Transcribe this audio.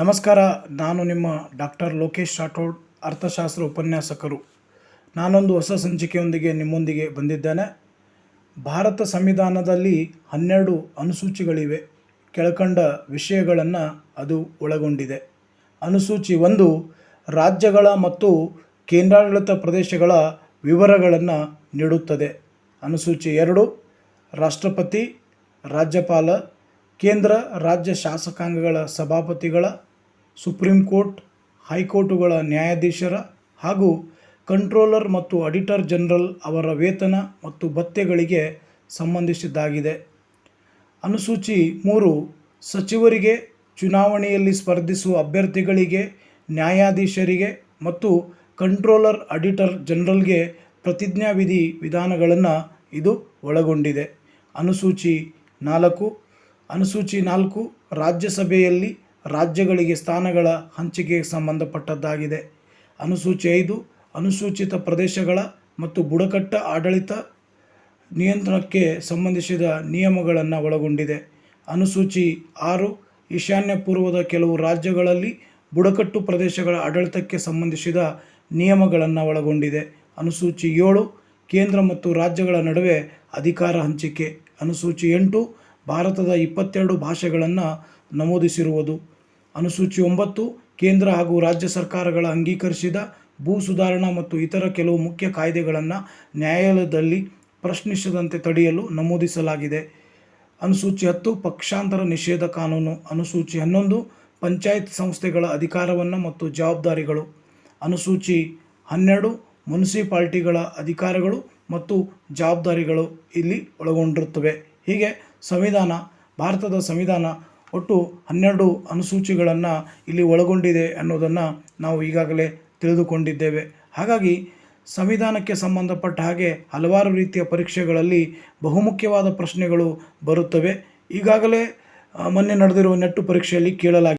ನಮಸ್ಕಾರ, ನಾನು ನಿಮ್ಮ ಡಾಕ್ಟರ್ ಲೋಕೇಶ್ ರಾಠೋಡ್, ಅರ್ಥಶಾಸ್ತ್ರ ಉಪನ್ಯಾಸಕರು. ನಾನೊಂದು ಹೊಸ ಸಂಚಿಕೆಯೊಂದಿಗೆ ನಿಮ್ಮೊಂದಿಗೆ ಬಂದಿದ್ದೇನೆ. ಭಾರತ ಸಂವಿಧಾನದಲ್ಲಿ ಹನ್ನೆರಡು ಅನುಸೂಚಿಗಳಿವೆ. ಕೆಳಕಂಡ ವಿಷಯಗಳನ್ನು ಅದು ಒಳಗೊಂಡಿದೆ. ಅನುಸೂಚಿ ಒಂದು, ರಾಜ್ಯಗಳ ಮತ್ತು ಕೇಂದ್ರಾಡಳಿತ ಪ್ರದೇಶಗಳ ವಿವರಗಳನ್ನು ನೀಡುತ್ತದೆ. ಅನುಸೂಚಿ ಎರಡು, ರಾಷ್ಟ್ರಪತಿ, ರಾಜ್ಯಪಾಲ, ಕೇಂದ್ರ ರಾಜ್ಯ ಶಾಸಕಾಂಗಗಳ ಸಭಾಪತಿಗಳ ಸುಪ್ರೀಂ ಕೋರ್ಟ್, ಹೈಕೋರ್ಟುಗಳ ನ್ಯಾಯಾಧೀಶರ ಹಾಗೂ ಕಂಟ್ರೋಲರ್ ಮತ್ತು ಅಡಿಟರ್ ಜನರಲ್ ಅವರ ವೇತನ ಮತ್ತು ಭತ್ಯೆಗಳಿಗೆ ಸಂಬಂಧಿಸಿದ್ದಾಗಿದೆ. ಅನುಸೂಚಿ ಮೂರು, ಸಚಿವರಿಗೆ ಚುನಾವಣೆಯಲ್ಲಿ ಸ್ಪರ್ಧಿಸುವ ಅಭ್ಯರ್ಥಿಗಳಿಗೆ, ನ್ಯಾಯಾಧೀಶರಿಗೆ ಮತ್ತು ಕಂಟ್ರೋಲರ್ ಅಡಿಟರ್ ಜನರಲ್ಗೆ ಪ್ರತಿಜ್ಞಾವಿಧಿ ವಿಧಾನಗಳನ್ನು ಇದು ಒಳಗೊಂಡಿದೆ. ಅನುಸೂಚಿ ನಾಲ್ಕು ಅನುಸೂಚಿ ನಾಲ್ಕು, ರಾಜ್ಯಸಭೆಯಲ್ಲಿ ರಾಜ್ಯಗಳಿಗೆ ಸ್ಥಾನಗಳ ಹಂಚಿಕೆಗೆ ಸಂಬಂಧಪಟ್ಟದ್ದಾಗಿದೆ. ಅನುಸೂಚಿ ಐದು, ಅನುಸೂಚಿತ ಪ್ರದೇಶಗಳ ಮತ್ತು ಬುಡಕಟ್ಟ ಆಡಳಿತ ನಿಯಂತ್ರಣಕ್ಕೆ ಸಂಬಂಧಿಸಿದ ನಿಯಮಗಳನ್ನು ಒಳಗೊಂಡಿದೆ. ಅನುಸೂಚಿ ಆರು, ಈಶಾನ್ಯ ಪೂರ್ವದ ಕೆಲವು ರಾಜ್ಯಗಳಲ್ಲಿ ಬುಡಕಟ್ಟು ಪ್ರದೇಶಗಳ ಆಡಳಿತಕ್ಕೆ ಸಂಬಂಧಿಸಿದ ನಿಯಮಗಳನ್ನು ಒಳಗೊಂಡಿದೆ. ಅನುಸೂಚಿ ಏಳು, ಕೇಂದ್ರ ಮತ್ತು ರಾಜ್ಯಗಳ ನಡುವೆ ಅಧಿಕಾರ ಹಂಚಿಕೆ. ಅನುಸೂಚಿ ಎಂಟು, ಭಾರತದ ಇಪ್ಪತ್ತೆರಡು ಭಾಷೆಗಳನ್ನು ನಮೂದಿಸಿರುವುದು. ಅನುಸೂಚಿ ಒಂಬತ್ತು, ಕೇಂದ್ರ ಹಾಗೂ ರಾಜ್ಯ ಸರ್ಕಾರಗಳ ಅಂಗೀಕರಿಸಿದ ಭೂ ಸುಧಾರಣಾ ಮತ್ತು ಇತರ ಕೆಲವು ಮುಖ್ಯ ಕಾಯ್ದೆಗಳನ್ನು ನ್ಯಾಯಾಲಯದಲ್ಲಿ ಪ್ರಶ್ನಿಸದಂತೆ ತಡೆಯಲು ನಮೂದಿಸಲಾಗಿದೆ. ಅನುಸೂಚಿ ಹತ್ತು, ಪಕ್ಷಾಂತರ ನಿಷೇಧ ಕಾನೂನು. ಅನುಸೂಚಿ ಹನ್ನೊಂದು, ಪಂಚಾಯತ್ ಸಂಸ್ಥೆಗಳ ಅಧಿಕಾರವನ್ನು ಮತ್ತು ಜವಾಬ್ದಾರಿಗಳು. ಅನುಸೂಚಿ ಹನ್ನೆರಡು, ಮುನ್ಸಿಪಾಲ್ಟಿಗಳ ಅಧಿಕಾರಗಳು ಮತ್ತು ಜವಾಬ್ದಾರಿಗಳು ಇಲ್ಲಿ ಒಳಗೊಂಡಿರುತ್ತವೆ. ಹೀಗೆ ಸಂವಿಧಾನ, ಭಾರತದ ಸಂವಿಧಾನ ಒಟ್ಟು ಹನ್ನೆರಡು ಅನುಸೂಚಿಗಳನ್ನು ಇಲ್ಲಿ ಒಳಗೊಂಡಿದೆ ಅನ್ನೋದನ್ನು ನಾವು ಈಗಾಗಲೇ ತಿಳಿದುಕೊಂಡಿದ್ದೇವೆ. ಹಾಗಾಗಿ ಸಂವಿಧಾನಕ್ಕೆ ಸಂಬಂಧಪಟ್ಟ ಹಾಗೆ ಹಲವಾರು ರೀತಿಯ ಪರೀಕ್ಷೆಗಳಲ್ಲಿ ಬಹುಮುಖ್ಯವಾದ ಪ್ರಶ್ನೆಗಳು ಬರುತ್ತವೆ. ಈಗಾಗಲೇ ಮೊನ್ನೆ ನಡೆದಿರುವ ನೆಟ್ಟು ಪರೀಕ್ಷೆಯಲ್ಲಿ ಕೇಳಲಾಗಿದೆ